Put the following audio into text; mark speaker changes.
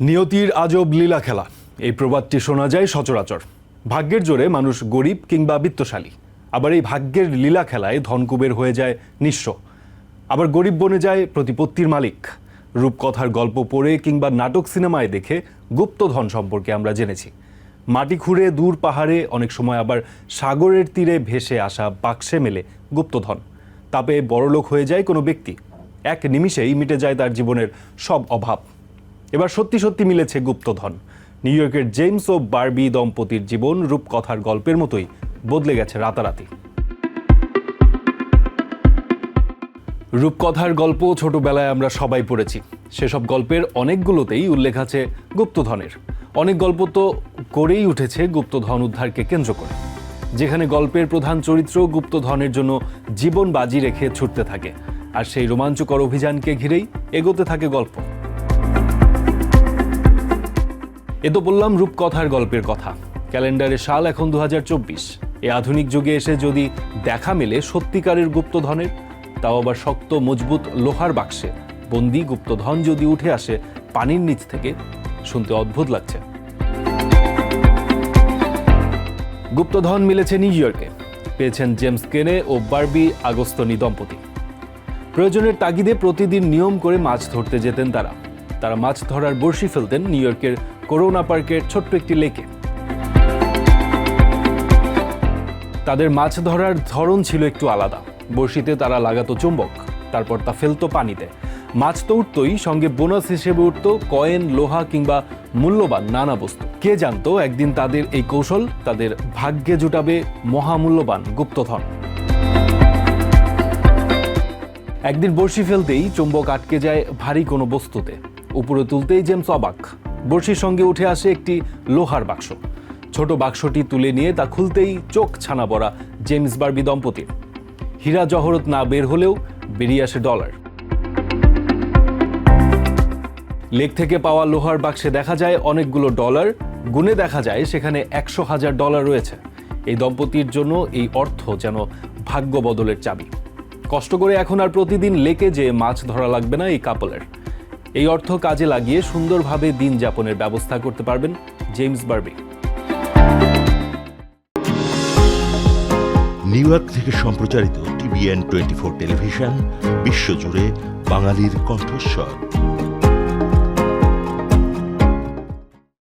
Speaker 1: নিয়তির আজব লীলা খেলা। এই প্রবাদটি শোনা যায় সচরাচর। ভাগ্যের জোরে মানুষ গরিব কিংবা বিত্তশালী। আবার এই ভাগ্যের লীলা খেলায় ধনকুবের হয়ে যায় নিঃস্ব। আবার গরিব বনে যায় প্রতিপত্তির মালিক। রূপকথার গল্প পড়ে কিংবা নাটক সিনেমায় দেখে গুপ্তধন সম্পর্কে আমরা জেনেছি। মাটি খুঁড়ে দূর পাহাড়ে অনেক সময় আবার সাগরের তীরে ভেসে আসা বাক্সে মেলে গুপ্তধন তাপে বড়লোক হয়ে যায় কোনো ব্যক্তি। এক নিমিষেই মিটে যায় তার জীবনের সব অভাব। এবার সত্যি সত্যি মিলেছে গুপ্তধন। নিউ ইয়র্কের জেমস ও বারবি দম্পতির জীবন রূপকথার গল্পের মতোই বদলে গেছে রাতারাতি। রূপকথার গল্প ছোটবেলায় আমরা সবাই পড়েছি। সেসব গল্পের অনেকগুলোতেই উল্লেখ আছে গুপ্তধনের। অনেক গল্প তো করেই উঠেছে গুপ্তধন উদ্ধারকে কেন্দ্র করে। যেখানে গল্পের প্রধান চরিত্র গুপ্তধনের জন্য জীবন বাজি রেখে ছুটতে থাকে। আর সেই রোমাঞ্চকর অভিযানকে ঘিরেই এগোতে থাকে গল্প। এ তো বললাম রূপকথার গল্পের কথা। ক্যালেন্ডারে সাল এখন দু এ আধুনিক যুগে এসে যদি দেখা মেলে সত্যিকারের গুপ্তধনের, তাও আবার শক্ত, মজবুত লোহার বাক্সে। বন্দি গুপ্তধন যদি উঠে আসে পানির নিচ থেকে, শুনতে অদ্ভুত লাগছে। গুপ্তধন মিলেছে নিউ ইয়র্কে। পেয়েছেন জেমস কেনে ও বার্বি আগস্তনি দম্পতি। প্রয়োজনের তাগিদে প্রতিদিন নিয়ম করে মাছ ধরতে যেতেন তারা। তারা মাছ ধরার বড়শি ফেলতেন নিউ ইয়র্কের করোনা পার্কের ছোট্ট একটি লেকে। তাদের মাছ ধরার ধরন ছিল একটু আলাদা। বড়শিতে তারা লাগাতো চুম্বক, তারপর তা ফেলতো পানিতে। মাছ তো উঠতই, সঙ্গে বোনাস হিসেবে উঠতো কয়েন, লোহা কিংবা মূল্যবান নানা বস্তু। কে জানতো, একদিন তাদের এই কৌশল তাদের ভাগ্যে জুটাবে মহামূল্যবান গুপ্তধন। একদিন বড়শি ফেলতেই চুম্বক আটকে যায় ভারী কোনো বস্তুতে। উপরে তুলতেই জেমস অবাক। বড়শির সঙ্গে উঠে আসে একটি লোহার বাক্স। ছোট বাক্সটি তুলে নিয়ে তা খুলতেই চোখ ছানা পড়া জেমস বার্বি দম্পতির। হীরা জহরত না বের হলেও বেরিয়ে আসে ডলার। লেক থেকে পাওয়া লোহার বাক্সে দেখা যায় অনেকগুলো ডলার গুনে দেখা যায় সেখানে একশো হাজার ডলার রয়েছে। এই দম্পতির জন্য এই অর্থ যেন ভাগ্য বদলের চাবি। কষ্ট করে এখন আর প্রতিদিন লেকে যে মাছ ধরা লাগবে না এই কাপলের। এই অর্থ কাজে লাগিয়ে সুন্দরভাবে দিন যাপনের ব্যবস্থা করতে পারবেন জেমস বার্বে।
Speaker 2: নিউ ইয়র্ক থেকে সম্প্রচারিত টিভিএন টোয়েন্টি ফোর টেলিভিশন, বিশ্বজুড়ে বাঙালির কণ্ঠস্বর।